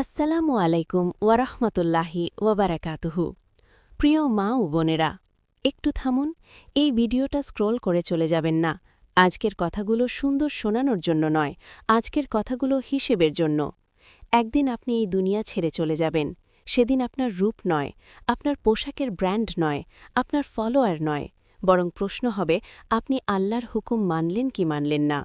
আসসালামু আলাইকুম ওয়ারহমতুল্লাহি ওয়াবারাকাতুহু। প্রিয় মা ও বোনেরা, একটু থামুন, এই ভিডিওটা স্ক্রোল করে চলে যাবেন না। আজকের কথাগুলো সুন্দর শোনানোর জন্য নয়, আজকের কথাগুলো হিসেবের জন্য। একদিন আপনি এই দুনিয়া ছেড়ে চলে যাবেন। সেদিন আপনার রূপ নয়, আপনার পোশাকের ব্র্যান্ড নয়, আপনার ফলোয়ার নয়, বরং প্রশ্ন হবে, আপনি আল্লাহর হুকুম মানলেন কি মানলেন না?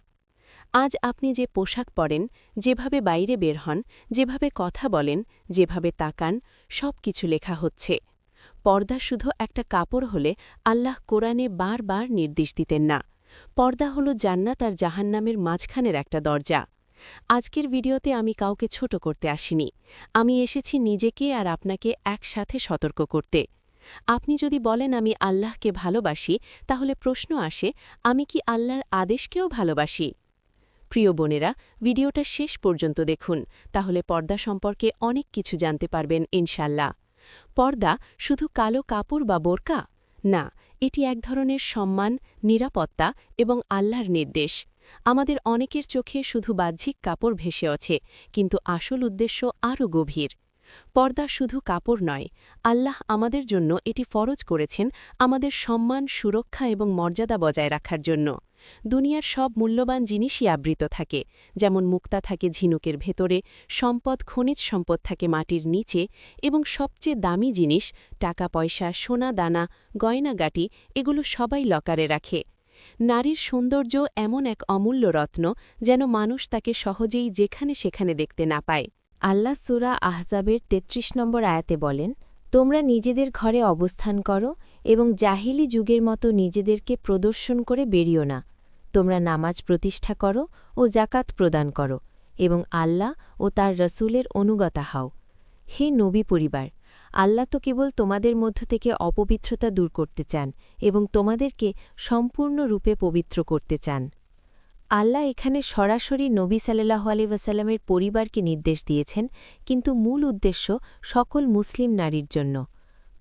আজ আপনি যে পোশাক পরেন, যেভাবে বাইরে বের হন, যেভাবে কথা বলেন, যেভাবে তাকান সব কিছু লেখা হচ্ছে। পর্দা শুধু একটা কাপড় হলে আল্লাহ কোরআনে বারবার নির্দেশ দিতেন না। পর্দা হল জান্নাত আর জাহান্নামের মাঝখানের একটা দরজা। আজকের ভিডিওতে আমি কাউকে ছোট করতে আসিনি। আমি এসেছি নিজেকে আর আপনাকে একসাথে সতর্ক করতে। আপনি যদি বলেন আমি আল্লাহকে ভালোবাসি, তাহলে প্রশ্ন আসে, আমি কি আল্লাহর আদেশকেও ভালোবাসি? প্রিয় বোনেরা, ভিডিওটা শেষ পর্যন্ত দেখুন, তাহলে পর্দা সম্পর্কে অনেক কিছু জানতে পারবেন ইনশাল্লাহ। পর্দা শুধু কালো কাপড় বা বোরকা? না, এটি এক ধরনের সম্মান, নিরাপত্তা এবং আল্লাহর নির্দেশ। আমাদের অনেকের চোখে শুধু বাহ্যিক কাপড় ভেসে আছে কিন্তু আসল উদ্দেশ্য আরও গভীর। পর্দা শুধু কাপড় নয়, আল্লাহ আমাদের জন্য এটি ফরজ করেছেন আমাদের সম্মান, সুরক্ষা এবং মর্যাদা বজায় রাখার জন্য। দুনিয়ার সব মূল্যবান জিনিসই আবৃত থাকে, যেমন মুক্তা থাকে ঝিনুকের ভেতরে, সম্পদ খনিজ সম্পদ থাকে মাটির নিচে, এবং সবচেয়ে দামি জিনিস টাকা, পয়সা, সোনা, দানা গয়নাগাটি এগুলো সবাই লকারে রাখে। নারীর সৌন্দর্য এমন এক অমূল্য রত্ন যেন মানুষ তাকে সহজেই যেখানে সেখানে দেখতে না পায়। আল্লাহ সুরা আহজাবের ৩৩ নম্বর আয়াতে বলেন, তোমরা নিজেদের ঘরে অবস্থান করো এবং জাহিলি যুগের মতো নিজেদেরকে প্রদর্শন করে বেরিও না। তোমরা নামাজ প্রতিষ্ঠা করো ও জাকাত প্রদান করো এবং আল্লাহ ও তার রসুলের অনুগতা হও। হে নবী পরিবার, আল্লাহ তো কেবল তোমাদের মধ্য থেকে অপবিত্রতা দূর করতে চান এবং তোমাদেরকে সম্পূর্ণরূপে পবিত্র করতে চান। আল্লাহ এখানে সরাসরি নবী সাল্লাহ আলি ওয়াসাল্লামের পরিবারকে নির্দেশ দিয়েছেন, কিন্তু মূল উদ্দেশ্য সকল মুসলিম নারীর জন্য।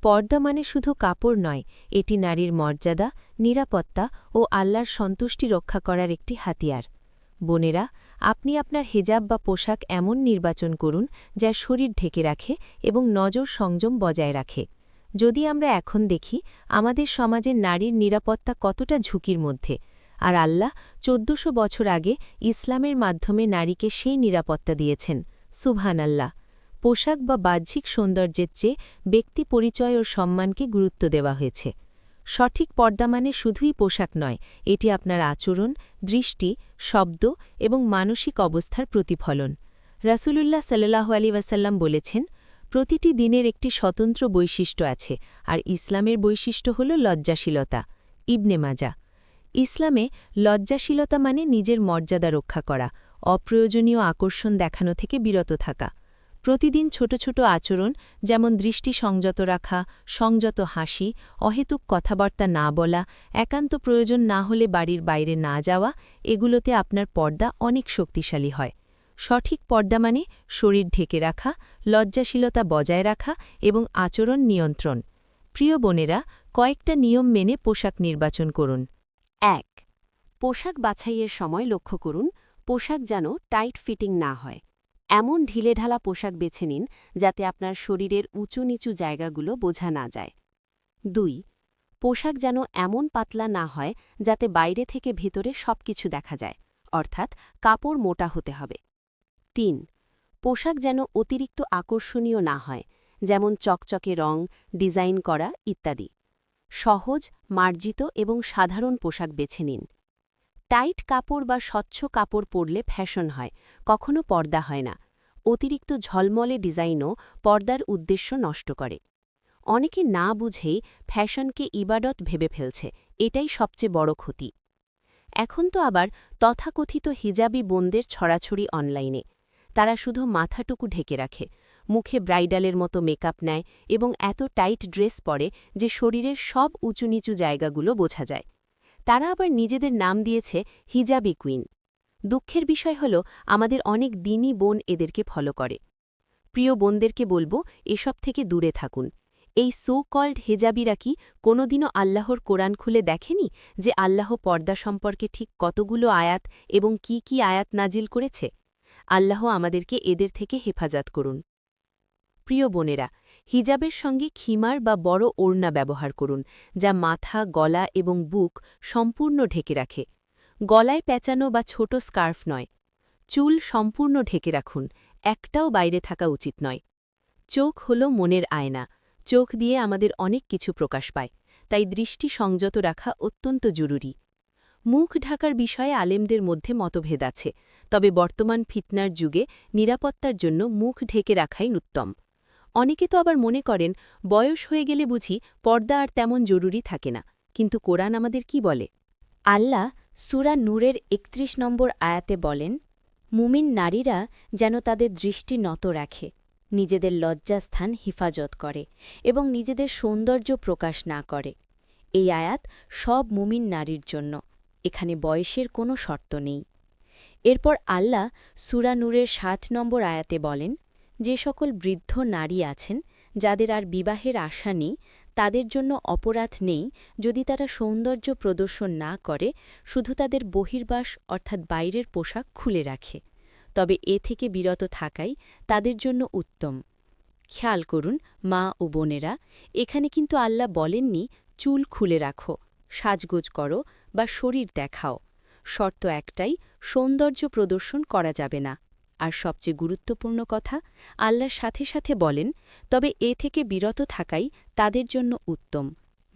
পর্দা মানে শুধু কাপড় নয়, এটি নারীর মর্যাদা, নিরাপত্তা ও আল্লাহর সন্তুষ্টি রক্ষা করার একটি হাতিয়ার। বোনেরা, আপনি আপনার হেজাব বা পোশাক এমন নির্বাচন করুন, যা শরীর ঢেকে রাখে এবং নজর সংযম বজায় রাখে। যদি আমরা এখন দেখি, আমাদের সমাজের নারীর নিরাপত্তা কতটা ঝুঁকির মধ্যে, আর আল্লাহ চোদ্দশো বছর আগে ইসলামের মাধ্যমে নারীকে সেই নিরাপত্তা দিয়েছেন। সুবহান আল্লাহ পোশাক বা বাহ্যিক সৌন্দর্যের চেয়ে ব্যক্তি পরিচয় ও সম্মানকে গুরুত্ব দেওয়া হয়েছে। সঠিক পর্দা মানে শুধুই পোশাক নয়, এটি আপনার আচরণ, দৃষ্টি, শব্দ এবং মানসিক অবস্থার প্রতিফলন। রাসূলুল্লাহ সাল্লাহ আলী ওয়াসাল্লাম বলেছেন, প্রতিটি দিনের একটি স্বতন্ত্র বৈশিষ্ট্য আছে, আর ইসলামের বৈশিষ্ট্য হল লজ্জাশীলতা। ইবনে মাজা, ইসলামে লজ্জাশীলতা মানে নিজের মর্যাদা রক্ষা করা, অপ্রয়োজনীয় আকর্ষণ দেখানো থেকে বিরত থাকা। প্রতিদিন ছোট ছোট আচরণ, যেমন দৃষ্টি সংযত রাখা, সংযত হাসি, অহেতুক কথাবার্তা না বলা, একান্ত প্রয়োজন না হলে বাড়ির বাইরে না যাওয়া, এগুলোতে আপনার পর্দা অনেক শক্তিশালী হয়। সঠিক পর্দা মানে শরীর ঢেকে রাখা, লজ্জাশীলতা বজায় রাখা এবং আচরণ নিয়ন্ত্রণ। প্রিয় বোনেরা, কয়েকটা নিয়ম মেনে পোশাক নির্বাচন করুন। এক, পোশাক বাছাইয়ের সময় লক্ষ্য করুন, পোশাক যেন টাইট ফিটিং না হয়। এমন ঢিলেঢালা পোশাক বেছে নিন যাতে আপনার শরীরের উঁচু নিচু জায়গাগুলো বোঝা না যায়। দুই, পোশাক যেন এমন পাতলা না হয় যাতে বাইরে থেকে ভেতরে সবকিছু দেখা যায়, অর্থাৎ কাপড় মোটা হতে হবে। তিন, পোশাক যেন অতিরিক্ত আকর্ষণীয় না হয়, যেমন চকচকে রং, ডিজাইন করা ইত্যাদি। সহজ, মার্জিত এবং সাধারণ পোশাক বেছে নিন। টাইট কাপড় বা স্বচ্ছ কাপড় পরলে ফ্যাশন হয়, কখনো পর্দা হয় না। অতিরিক্ত ঝলমলে ডিজাইনও পর্দার উদ্দেশ্য নষ্ট করে। অনেকে না বুঝেই ফ্যাশনকে ইবাদত ভেবে ফেলছে, এটাই সবচেয়ে বড় ক্ষতি। এখন তো আবার তথাকথিত হিজাবি বোনদের ছড়াছড়ি অনলাইনে। তারা শুধু মাথাটুকু ঢেকে রাখে, মুখে ব্রাইডালের মতো মেকআপ নেয় এবং এত টাইট ড্রেস পরে যে শরীরের সব উঁচু নিচু জায়গাগুলো বোঝা যায়। তারা আবার নিজেদের নাম দিয়েছে হিজাবি কুইন। দুঃখের বিষয় হল, আমাদের অনেক দিনই বোন এদেরকে ফলো করে। প্রিয় বোনদেরকে বলব, এসব থেকে দূরে থাকুন। এই সো কল্ড হেজাবিরা কি কোনোদিনও আল্লাহর কোরআন খুলে দেখেনি যে আল্লাহ পর্দা সম্পর্কে ঠিক কতগুলো আয়াত এবং কি কি আয়াত নাজিল করেছে? আল্লাহ আমাদেরকে এদের থেকে হেফাজত করুন। প্রিয় বোনেরা হিজাবের সঙ্গে খিমার বা বড় ওড়না ব্যবহার করুন, যা মাথা, গলা এবং বুক সম্পূর্ণ ঢেকে রাখে। গলায় পেঁচানো বা ছোট স্কার্ফ নয়। চুল সম্পূর্ণ ঢেকে রাখুন, একটাও বাইরে থাকা উচিত নয়। চোখ হল মনের আয়না। চোখ দিয়ে আমাদের অনেক কিছু প্রকাশ পায়, তাই দৃষ্টি সংযত রাখা অত্যন্ত জরুরি। মুখ ঢাকার বিষয়ে আলেমদের মধ্যে মতভেদ আছে, তবে বর্তমান ফিতনার যুগে নিরাপত্তার জন্য মুখ ঢেকে রাখাই উত্তম। অনেকে তো আবার মনে করেন, বয়স হয়ে গেলে বুঝি পর্দা আর তেমন জরুরি থাকে না। কিন্তু কোরআন আমাদের কি বলে? আল্লাহ সুরা নূরের একত্রিশ নম্বর আয়াতে বলেন, মুমিন নারীরা যেন তাদের দৃষ্টি নত রাখে, নিজেদের লজ্জাস্থান হিফাজত করে এবং নিজেদের সৌন্দর্য প্রকাশ না করে। এই আয়াত সব মুমিন নারীর জন্য, এখানে বয়সের কোনো শর্ত নেই। এরপর আল্লাহ সুরা নূরের ষাট নম্বর আয়াতে বলেন যে সকল বৃদ্ধ নারী আছেন, যাদের আর বিবাহের আশা নেই, তাদের জন্য অপরাধ নেই, যদি তারা সৌন্দর্য প্রদর্শন না করে, শুধু তাদের বহির্বাস অর্থাৎ বাইরের পোশাক খুলে রাখে। তবে এ থেকে বিরত থাকাই তাদের জন্য উত্তম। খেয়াল করুন, মা ও বোনেরা, এখানে কিন্তু আল্লাহ বলেননি, চুল খুলে রাখো, সাজগোজ করো বা শরীর দেখাও। শর্ত একটাই, সৌন্দর্য প্রদর্শন করা যাবে না। আর সবচেয়ে গুরুত্বপূর্ণ কথা, আল্লাহর সাথে সাথে বলেন, তবে এ থেকে বিরত থাকাই তাদের জন্য উত্তম।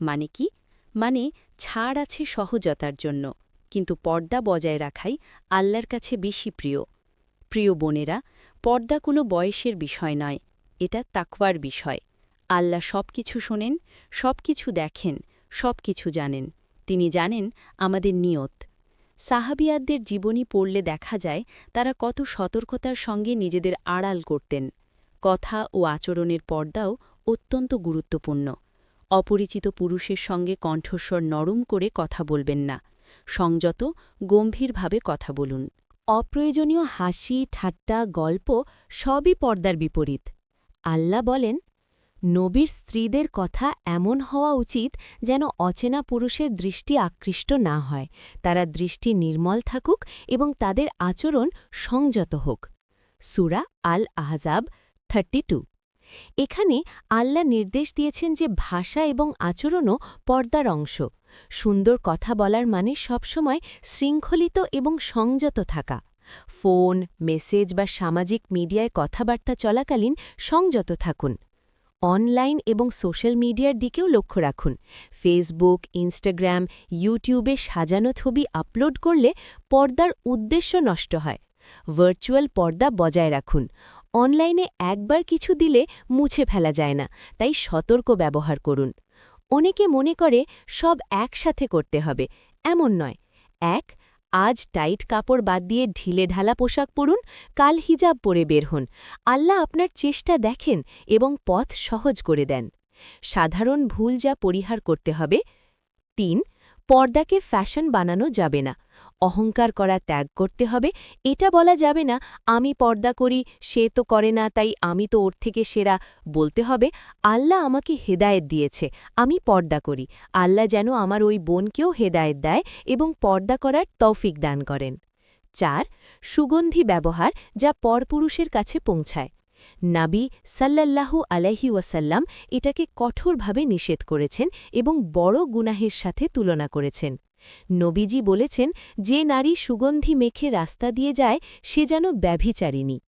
মানে কি? মানে ছাড় আছে সহজতার জন্য, কিন্তু পর্দা বজায় রাখাই আল্লাহর কাছে বেশি প্রিয়। প্রিয় বোনেরা, পর্দা কোনো বয়সের বিষয় নয়, এটা তাকওয়ার বিষয়। আল্লাহ সব কিছু শোনেন সব কিছু দেখেন সব কিছু জানেন। তিনি জানেন আমাদের নিয়ত। সাহাবিয়াদদের জীবনী পড়লে দেখা যায়, তারা কত সতর্কতার সঙ্গে নিজেদের আড়াল করতেন। কথা ও আচরণের পর্দাও অত্যন্ত গুরুত্বপূর্ণ। অপরিচিত পুরুষের সঙ্গে কণ্ঠস্বর নরম করে কথা বলবেন না। সংযত, গম্ভীরভাবে কথা বলুন। অপ্রয়োজনীয় হাসি, ঠাট্টা, গল্প সবই পর্দার বিপরীত। আল্লাহ বলেন নবীর স্ত্রীদের কথা এমন হওয়া উচিত যেন অচেনা পুরুষের দৃষ্টি আকৃষ্ট না হয়। তারা দৃষ্টি নির্মল থাকুক এবং তাদের আচরণ সংযত হোক। সুরা আল আহজাব থার্টি এখানে আল্লাহ নির্দেশ দিয়েছেন যে ভাষা এবং আচরণও পর্দার অংশ। সুন্দর কথা বলার মানে সবসময় শৃঙ্খলিত এবং সংযত থাকা। ফোন, মেসেজ বা সামাজিক মিডিয়ায় কথাবার্তা চলাকালীন সংযত থাকুন। অনলাইন এবং সোশ্যাল মিডিয়ার দিকেও লক্ষ্য রাখুন। ফেসবুক ইনস্টাগ্রাম ইউটিউবে সাজানো ছবি আপলোড করলে পর্দার উদ্দেশ্য নষ্ট হয়। ভার্চুয়াল পর্দা বজায় রাখুন। অনলাইনে একবার কিছু দিলে মুছে ফেলা যায় না, তাই সতর্ক ব্যবহার করুন। অনেকে মনে করে সব একসাথে করতে হবে, এমন নয়। এক আজ টাইট কাপড় বাদ দিয়ে ঢিলে ঢালা পোশাক পরুন, কাল হিজাব পরে বের হন। আল্লাহ আপনার চেষ্টা দেখেন এবং পথ সহজ করে দেন। সাধারণ ভুল যা পরিহার করতে হবে। তিন, পর্দাকে ফ্যাশন বানানো যাবে না। অহংকার করা ত্যাগ করতে হবে। এটা বলা যাবে না, আমি পর্দা করি, সে তো করে না, তাই আমি তো ওর থেকে সেরা। বলতে হবে, আল্লাহ আমাকে হেদায়েত দিয়েছে, আমি পর্দা করি। আল্লাহ যেন আমার ওই বোনকেও হেদায়েত দেয় এবং পর্দা করার তৌফিক দান করেন। চার, সুগন্ধি ব্যবহার যা পরপুরুষের কাছে পৌঁছায়। নাবি সাল্লাল্লাহু আলাইহি ওয়াসাল্লাম এটাকে কঠোরভাবে নিষেধ করেছেন এবং বড় গুনাহের সাথে তুলনা করেছেন। নবীজি বলেছেন, যে নারী সুগন্ধি মেখে রাস্তা দিয়ে যায়, সে যেন ব্যভিচারিণী।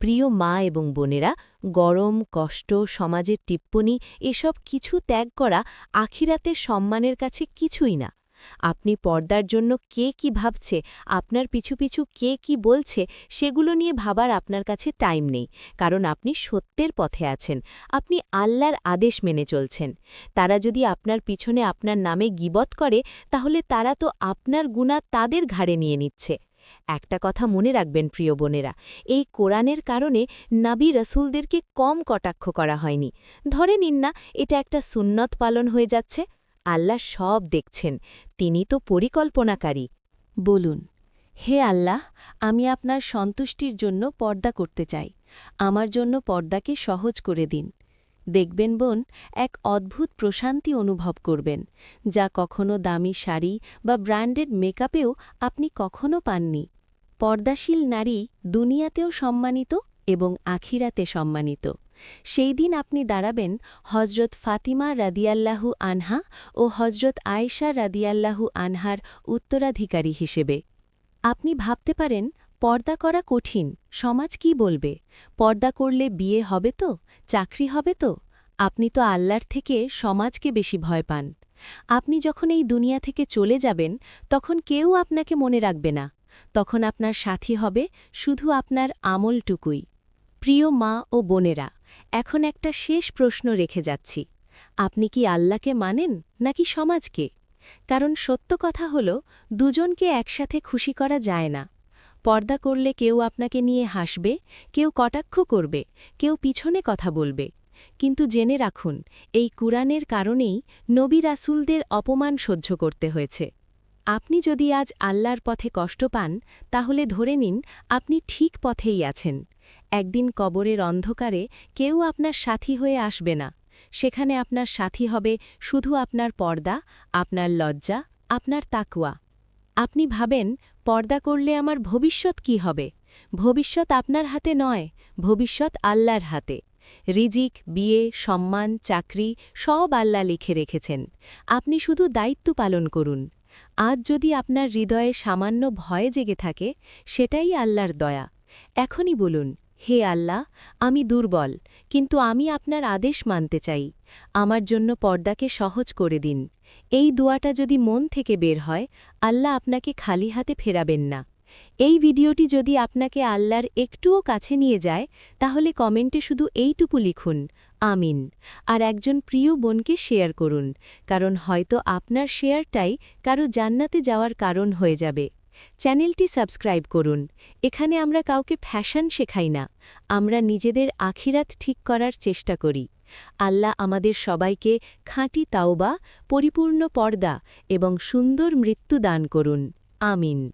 প্রিয় মা এবং বোনেরা, গরম, কষ্ট, সমাজের টিপ্পনি, এসব কিছু ত্যাগ করা আখিরাতের সম্মানের কাছে কিছুই না। আপনি পর্দার জন্য কে কি ভাবছে, আপনার পিছু পিছু কে কি বলছে, সেগুলো নিয়ে ভাবার আপনার কাছে টাইম নেই, কারণ আপনি সত্যের পথে আছেন, আপনি আল্লাহর আদেশ মেনে চলছেন। তারা যদি আপনার পিছনে আপনার নামে গিবত করে, তাহলে তারা তো আপনার গুণা তাদের ঘাড়ে নিয়ে নিচ্ছে। একটা কথা মনে রাখবেন প্রিয় বোনেরা, এই কোরআনের কারণে নাবি রসুলদেরকে কম কটাক্ষ করা হয়নি। ধরে নিন না, এটা একটা সুন্নত পালন হয়ে যাচ্ছে। আল্লাহ সব দেখছেন, তিনি তো পরিকল্পনাকারী। বলুন, হে আল্লাহ, আমি আপনার সন্তুষ্টির জন্য পর্দা করতে চাই। আমার জন্য পর্দাকে সহজ করে দিন। দেখবেন বোন, এক অদ্ভুত প্রশান্তি অনুভব করবেন, যা কখনো দামি শাড়ি বা ব্র্যান্ডেড মেকআপেও আপনি কখনো পাননি। পর্দাশীল নারী দুনিয়াতেও সম্মানিত? এবং আখিরাতে সম্মানিত। সেই দিন আপনি দাঁড়াবেন হজরত ফাতিমা রাদিয়াল্লাহু আনহা ও হজরত আয়েশা রাদিয়াল্লাহু আনহার উত্তরাধিকারী হিসেবে। আপনি ভাবতে পারেন, পর্দা করা কঠিন, সমাজ কি বলবে? পর্দা করলে বিয়ে হবে তো? চাকরি হবে তো? আপনি তো আল্লাহর থেকে সমাজকে বেশি ভয় পান। আপনি যখন এই দুনিয়া থেকে চলে যাবেন, তখন কেউ আপনাকে মনে রাখবে না। তখন আপনার সাথী হবে শুধু আপনার আমলটুকুই। প্রিয় মা ও বোনেরা, এখন একটা শেষ প্রশ্ন রেখে যাচ্ছি। আপনি কি আল্লাহকে মানেন নাকি সমাজকে? কারণ সত্য কথা হল, দুজনকে একসাথে খুশি করা যায় না। পর্দা করলে কেউ আপনাকে নিয়ে হাসবে, কেউ কটাক্ষ করবে, কেউ পিছনে কথা বলবে। কিন্তু জেনে রাখুন, এই কুরআনের কারণেই নবী রাসুলদের অপমান সহ্য করতে হয়েছে। আপনি যদি আজ আল্লাহর পথে কষ্ট পান, তাহলে ধরে নিন, আপনি ঠিক পথেই আছেন। একদিন কবরের অন্ধকারে কেউ আপনার সাথী হয়ে আসবে না। সেখানে আপনার সাথী হবে শুধু আপনার পর্দা, আপনার লজ্জা, আপনার তাকুয়া আপনি ভাবেন, পর্দা করলে আমার ভবিষ্যৎ কি হবে? ভবিষ্যৎ আপনার হাতে নয়, ভবিষ্যৎ আল্লাহর হাতে। রিজিক, বিয়ে, সম্মান, চাকরি সব আল্লাহ লিখে রেখেছেন। আপনি শুধু দায়িত্ব পালন করুন। আজ যদি আপনার হৃদয়ে সামান্য ভয় জেগে থাকে, সেটাই আল্লাহর দয়া। এখনই বলুন হে আল্লাহ, আমি দুর্বল, কিন্তু আমি আপনার আদেশ মানতে চাই। আমার জন্য পর্দাকে সহজ করে দিন। এই দোয়াটা যদি মন থেকে বের হয়, আল্লাহ আপনাকে খালি হাতে ফেরাবেন না। এই ভিডিওটি যদি আপনাকে আল্লাহর একটুও কাছে নিয়ে যায়, তাহলে কমেন্টে শুধু এইটুকু লিখুন, আমিন। আর একজন প্রিয় বোনকে শেয়ার করুন, কারণ হয়তো আপনার শেয়ারটাই কারও জান্নাতে যাওয়ার কারণ হয়ে যাবে। চ্যানেলটি সাবস্ক্রাইব করুন। এখানে আমরা কাউকে ফ্যাশন শেখাই না। আমরা নিজেদের আখিরাত ঠিক করার চেষ্টা করি। আল্লাহ আমাদের সবাইকে খাঁটি তাওবা, পরিপূর্ণ পর্দা এবং সুন্দর মৃত্যু দান করুন। আমিন।